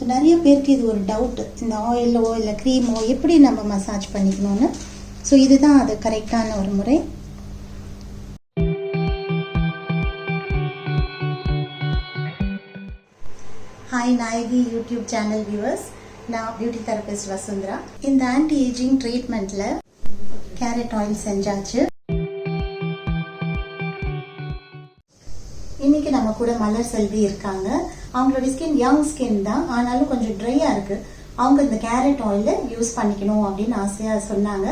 So நிறைய பேருக்கு இது ஒரு டவுட் இந்த ஆயிலோ இல்லை க்ரீமோ எப்படி நம்ம மசாஜ் பண்ணிக்கணும்னு? ஸோ இதுதான் அது கரெக்டான ஒரு முறை. Hi Nayagi YouTube channel viewers நான் பியூட்டி தெரபிஸ்ட் வசுந்தரா. இந்த ஆன்டி ஏஜிங் ட்ரீட்மெண்ட்டில் கேரட் ஆயில் செஞ்சாச்சு. இன்னைக்கு நம்ம கூட மலர் செல்வி இருக்காங்க. அவங்களோட ஸ்கின் யங் ஸ்கின் தான். ஆனாலும் கொஞ்சம் ட்ரையாக இருக்கு. அவங்க இந்த கேரட் ஆயிலை யூஸ் பண்ணிக்கணும் அப்படின்னு ஆசையாக சொன்னாங்க.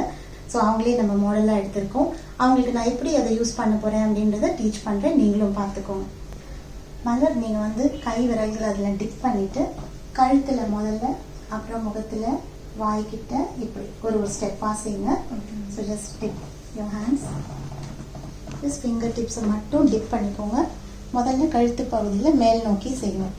ஸோ அவங்களே நம்ம மாடலாக எடுத்திருக்கோம். அவங்களுக்கு நான் எப்படி அதை யூஸ் பண்ண போகிறேன் அப்படின்றத டீச் பண்ணுறேன் நீங்களும் பார்த்துக்கோங்க. மலர் நீங்கள் வந்து கை விரல்கள் அதில் டிப் பண்ணிவிட்டு கழுத்தில் முதல்ல அப்புறம் முகத்தில் வாய்க்கிட்ட இப்படி ஒரு ஒரு ஸ்டெப்பாக செய்யுங்க. So just dip your hands just finger டிப்ஸை மட்டும் டிப் பண்ணிக்கோங்க. முதல்ல கழுத்து பகுதியில் மேல் நோக்கி செய்வோம்.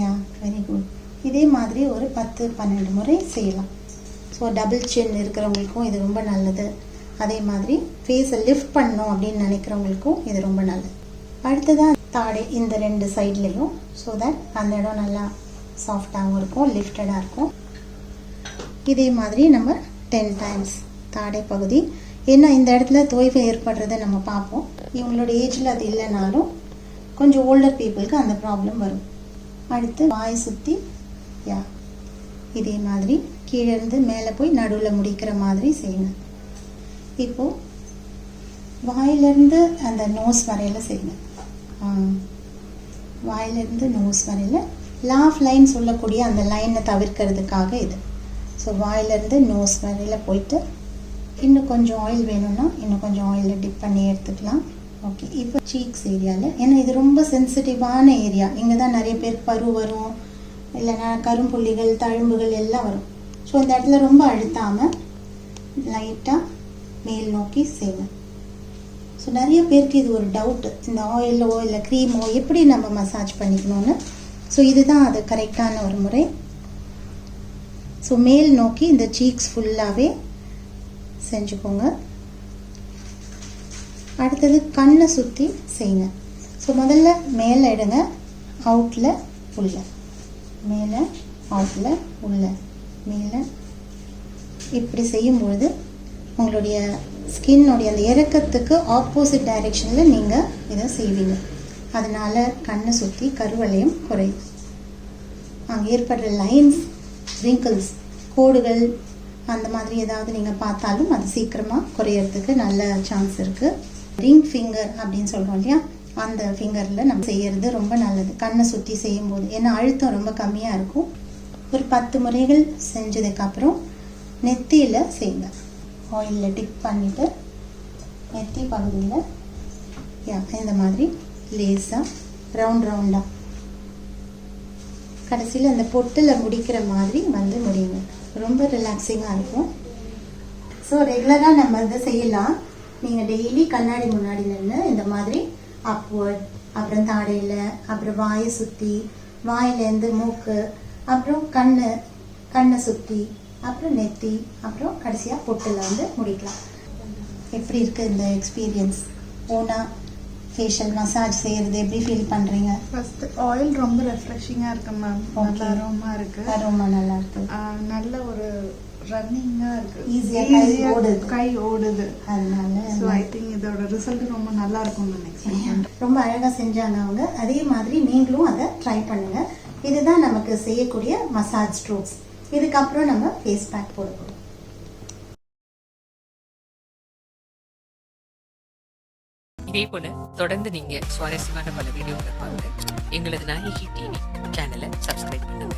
யா வெரி குட் இதே மாதிரி ஒரு பத்து பன்னெண்டு முறை செய்யலாம். ஸோ டபுள் சின் இருக்கிறவங்களுக்கும் இது ரொம்ப நல்லது. அதே மாதிரி ஃபேஸை லிஃப்ட் பண்ணணும் அப்படின்னு நினைக்கிறவங்களுக்கும் இது ரொம்ப நல்லது. அடுத்ததாக தாடை இந்த ரெண்டு சைட்லேயும் ஸோ தட் அந்த இடம் நல்லா சாஃப்டாகவும் இருக்கும் லிஃப்டடாக இருக்கும். இதே மாதிரி நம்ம டென் டைம்ஸ் தாடை பகுதி ஏன்னா இந்த இடத்துல தொய்வு ஏற்படுறத நம்ம பார்ப்போம். இவங்களோட ஏஜில் அது இல்லைனாலும் கொஞ்சம் ஓல்டர் பீப்புளுக்கு அந்த ப்ராப்ளம் வரும். அடுத்து வாய் சுற்றி யா இதே மாதிரி கீழே இருந்து மேலே போய் நடுவில் முடிக்கிற மாதிரி செய்யுங்க. இப்போது வாயிலிருந்து அந்த நோஸ் வரையில் செய்யுங்க. ஆ. வாயிலிருந்து நோஸ் வரையில் லாஃப் லைன் சொல்லக்கூடிய அந்த லைனை தவிர்க்கிறதுக்காக இது. ஸோ வாயிலிருந்து நோஸ் வரையில் போயிட்டு இன்னும் கொஞ்சம் ஆயில் வேணும்னா இன்னும் கொஞ்சம் ஆயிலில் டிப் பண்ணி எடுத்துக்கலாம். ஓகே இப்போ சீக்ஸ் ஏரியாவில் ஏன்னா இது ரொம்ப சென்சிட்டிவான ஏரியா இங்கே தான் நிறைய பேர் பரு வரும். இல்லைன்னா கரும்புள்ளிகள் தழும்புகள் எல்லாம் வரும். ஸோ இந்த இடத்துல ரொம்ப அழுத்தாமல் லைட்டாக மேல் நோக்கி செய்வேன் ஸோ நிறைய பேருக்கு இது ஒரு டவுட்டு இந்த ஆயிலோ இல்லை க்ரீமோ எப்படி நம்ம மசாஜ் பண்ணிக்கணும்னு? ஸோ இதுதான் அது கரெக்டான ஒரு முறை. ஸோ மேல் நோக்கி இந்த சீக்ஸ் ஃபுல்லாகவே செஞ்சுக்கோங்க. அடுத்தது கண்ணை சுற்றி செய்யுங்க. ஸோ முதல்ல மேலே எடுங்க அவுட்டில் உள்ள. மேலே அவுட்டில் உள்ள. மேலே. இப்படி செய்யும்பொழுது உங்களுடைய ஸ்கின்னுடைய அந்த இறக்கத்துக்கு ஆப்போசிட் டைரெக்ஷனில் நீங்கள் இதை செய்வீங்க. அதனால் கண்ணை சுற்றி கருவளையம் குறையும் அங்கே ஏற்படுற லைன்ஸ் ரிங்கிள்ஸ் கோடுகள் அந்த மாதிரி ஏதாவது நீங்கள் பார்த்தாலும் அது சீக்கிரமாக குறையறதுக்கு நல்ல சான்ஸ் இருக்குது ரிங் ஃபிங்கர் அப்படின்னு சொல்கிறோம் இல்லையா? அந்த ஃபிங்கரில் நம்ம செய்கிறது ரொம்ப நல்லது. கண்ணை சுற்றி செய்யும்போது. ஏன்னா அழுத்தம் ரொம்ப கம்மியாக இருக்கும். ஒரு பத்து முறைகள் செஞ்சதுக்கப்புறம் நெத்தியில் செய்யுங்க ஆயிலில் டிப் பண்ணிவிட்டு நெத்தி பகுதியில் யா இந்த மாதிரி லேஸாக ரவுண்ட் ரவுண்டாக கடைசியில் அந்த பொட்டில் முடிக்கிற மாதிரி வந்து முடியுங்க ரொம்ப ரிலாக்ஸிங்காக இருக்கும். ஸோ ரெகுலராக நம்ம இதை செய்யலாம். நீங்கள் டெய்லி கண்ணாடி முன்னாடி நின்று இந்த மாதிரி அப்வர்ட் அப்புறம் தாடையில் அப்புறம் வாயை சுற்றி வாயிலேருந்து மூக்கு அப்புறம் கண் கண்ணை சுற்றி அப்புறம் நெத்தி அப்புறம் கடைசியாக பொட்டில் வந்து முடிக்கலாம். எப்படி இருக்குது இந்த எக்ஸ்பீரியன்ஸ் ஓனாக ஃபேஷியல் மசாஜ் செய்கிறது எப்படி ஃபீல் பண்ணுறீங்க ஃபர்ஸ்ட் ஆயில் ரொம்ப ரெஃப்ரெஷிங்காக இருக்கு மேம் நல்ல. அரோமா இருக்கு. ரொம்ப நல்லா இருக்கு. நல்ல ஒரு ரன்னிங்காக இருக்கு. Easy ஆ கை Easy ஆ ஓடுது. கை ஓடுது. அதனால ஸோ ஐ திங்க் இதோட ரிசல்ட் ரொம்ப நல்லா இருக்கும்னு நினைக்கிறேன். ரொம்ப அழகாக செஞ்சாங்க அவங்க. அதே மாதிரி நீங்களும் அதை ட்ரை பண்ணுங்க. இதுதான் நமக்கு செய்யக்கூடிய மசாஜ் ஸ்ட்ரோக்ஸ் இதுக்கப்புறம் நம்ம ஃபேஸ் பேக் போட போகிறோம் இதே போல தொடர்ந்து நீங்க சுவாரஸ்யமான பல வீடியோக்களை பாருங்க எங்களது நாயகி டிவி சேனலை சப்ஸ்கிரைப் பண்ணுங்க.